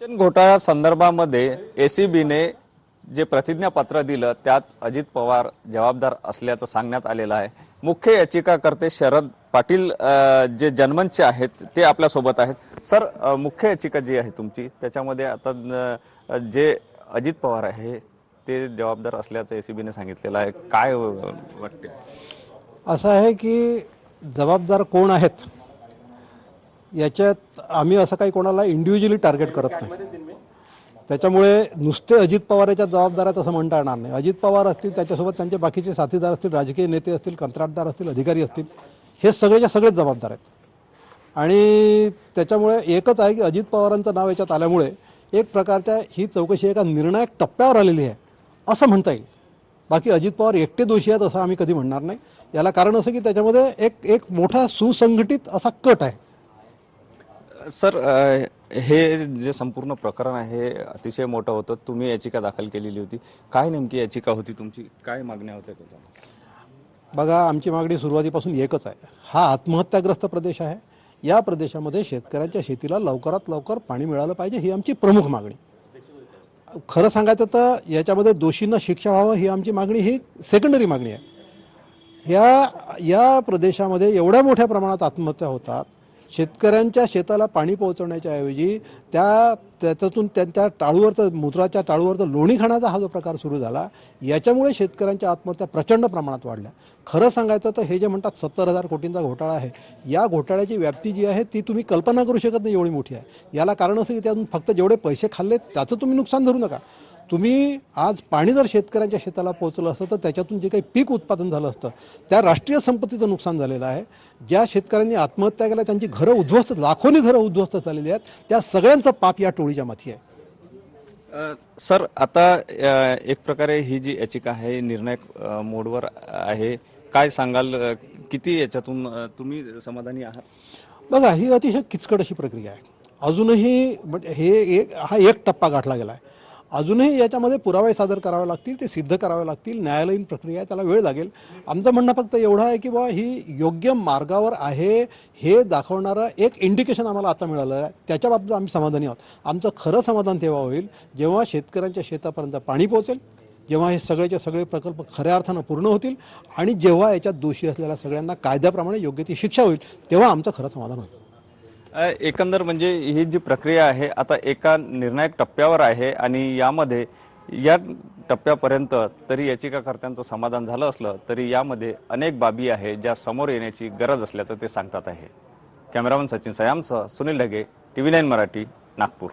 सिंचन घोटाळ्या संदर्भामध्ये एसीबीने जे प्रतिज्ञापत्र दिलं त्यात अजित पवार जबाबदार असल्याचं सांगण्यात आलेलं आहे. मुख्य याचिकाकर्ते शरद पाटील जे जनमंच आहेत ते आपल्यासोबत आहेत. सर मुख्य याचिका जी आहे तुमची त्याच्यामध्ये आता जे अजित पवार आहे ते जबाबदार असल्याचं एसीबीने सांगितलेलं आहे. काय वाटते असं आहे की जबाबदार कोण आहेत? याच्यात आम्ही असं काही कोणाला इंडिव्हिज्युअली टार्गेट करत नाही. त्याच्यामुळे नुसते अजित पवार याच्या जबाबदार असं म्हणता येणार नाही. अजित पवार असतील त्याच्यासोबत त्यांचे बाकीचे साथीदार असतील राजकीय नेते असतील कंत्राटदार असतील अधिकारी असतील हे सगळेच्या सगळेच जबाबदार आहेत. आणि त्याच्यामुळे एकच आहे की अजित पवारांचं नाव याच्यात आल्यामुळे एक प्रकारच्या ही चौकशी एका निर्णायक टप्प्यावर आलेली आहे असं म्हणता येईल. बाकी अजित पवार एकटे दोषी आहेत असं आम्ही कधी म्हणणार नाही. याला कारण असं की त्याच्यामध्ये एक एक मोठा सुसंघटित असा कट आहे. सर हे जे संपूर्ण प्रकरण आहे अतिशय मोठं होतं. तुम्ही याचिका दाखल केलेली होती. काय नेमकी याचिका होती तुमची? काय मागण्या होत्या त्याच्या बघा आमची मागणी सुरुवातीपासून एकच आहे. हा आत्महत्याग्रस्त प्रदेश आहे. या प्रदेशामध्ये शेतकऱ्यांच्या शेतीला लवकरात लवकर पाणी मिळालं पाहिजे ही आमची प्रमुख मागणी. खरं सांगायचं तर याच्यामध्ये दोषींना शिक्षा व्हावं ही आमची मागणी ही सेकंडरी मागणी आहे. या या प्रदेशामध्ये एवढ्या मोठ्या प्रमाणात आत्महत्या होतात शेतकऱ्यांच्या शेताला पाणी पोहोचवण्याच्या ऐवजी त्या त्याच्यातून त्यांच्या टाळूवरचं मूत्राच्या टाळूवरचं लोणी खाण्याचा हा जो प्रकार सुरू झाला याच्यामुळे शेतकऱ्यांच्या आत्महत्या प्रचंड प्रमाणात वाढल्या. खरं सांगायचं तर हे जे म्हणतात सत्तर हजार कोटींचा घोटाळा आहे या घोटाळ्याची व्याप्ती जी आहे ती तुम्ही कल्पना करू शकत नाही एवढी मोठी आहे. याला कारण असं की त्यातून फक्त जेवढे पैसे खाल्ले त्याचं तुम्ही नुकसान धरू नका. तुम्ही आज पाणी जर शेतकऱ्यांच्या शेताला पोहोचलं असतं तर त्याच्यातून जे काही पीक उत्पादन झालं असतं त्या राष्ट्रीय संपत्तीचं नुकसान झालेलं आहे. ज्या शेतकऱ्यांनी आत्महत्या केल्या त्यांची घरं उद्ध्वस्त लाखोनी घरं उद्ध्वस्त झालेली आहेत त्या सगळ्यांचं पाप या टोळीच्या माथी आहे. सर आता एक प्रकारे ही जी याचिका आहे निर्णायक मोडवर आहे. काय सांगाल? किती याच्यातून तुम्ही समाधानी आहात? बघा ही अतिशय किचकट अशी प्रक्रिया आहे. अजूनही म्हणजे हे एक हा एक टप्पा गाठला गेला आहे अजूनही याच्यामध्ये पुरावे सादर करावे लागतील ते सिद्ध करावे लागतील न्यायालयीन प्रक्रिया आहे त्याला वेळ लागेल. आमचं म्हणणं फक्त एवढं आहे की बाबा ही योग्य मार्गावर आहे हे दाखवणारं एक इंडिकेशन आम्हाला आता मिळालं आहे. त्याच्या बाबतीत आम्ही समाधानी आहोत. आमचं खरं समाधान तेव्हा होईल जेव्हा शेतकऱ्यांच्या शेतापर्यंत पाणी पोहोचेल जेव्हा हे सगळेचे सगळे प्रकल्प खऱ्या अर्थानं पूर्ण होतील आणि जेव्हा याच्यात दोषी असलेल्या सगळ्यांना कायद्याप्रमाणे योग्य ती शिक्षा होईल तेव्हा आमचं खरं समाधान होईल. एकंदर म्हणजे ही जी प्रक्रिया आहे आता एका निर्णायक टप्प्यावर आहे आणि यामध्ये या टप्प्यापर्यंत तरी याचिकाकर्त्यांचं समाधान झालं असलं तरी यामध्ये अनेक बाबी आहे ज्या समोर येण्याची गरज असल्याचं ते सांगतात आहे. कॅमेरामन सचिन सयामसह सुनील ढगे टीव्ही नाईन मराठी नागपूर.